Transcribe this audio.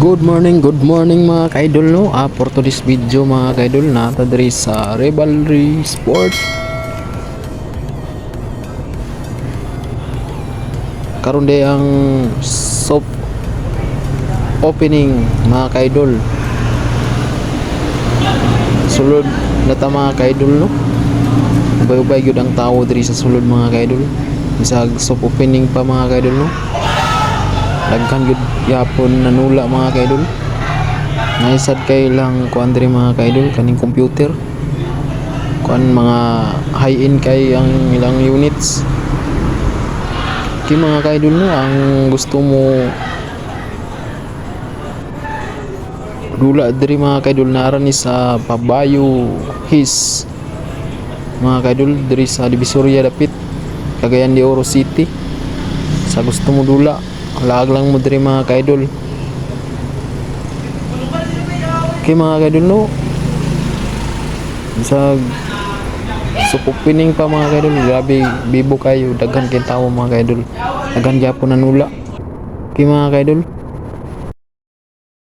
Good morning, good morning mga kaidol no. Ah, for today's video mga kaidol nata diri sa Rivalry Sport. Karon day ang soft opening mga kaidol. Sulod na ta mga kaidol no. Ubay-ubay gyud ang tao diri sa sulod mga kaidol. Bisag soft opening pa mga kaidol no daghan gud yapon nanula mga kaidol. Naisad kay lang kuan mga kaidol kaning computer. Kuan mga high end kay ang ilang units. Kay mga kaidol no ang gusto mo dula diri mga kaidol nara ni sa Pabayo His. Mga kaidol diri sa Divisoria dapit Cagayan de Oro City. Sa gusto mo dula lag lang mo diri mga kaidol. Kay mga kaidol no? Sa so opening pa mga kaidol. Grabe bibo kayo. Daghan kay tao mga kaidol. Daghan gyapon nanula kay mga kaidol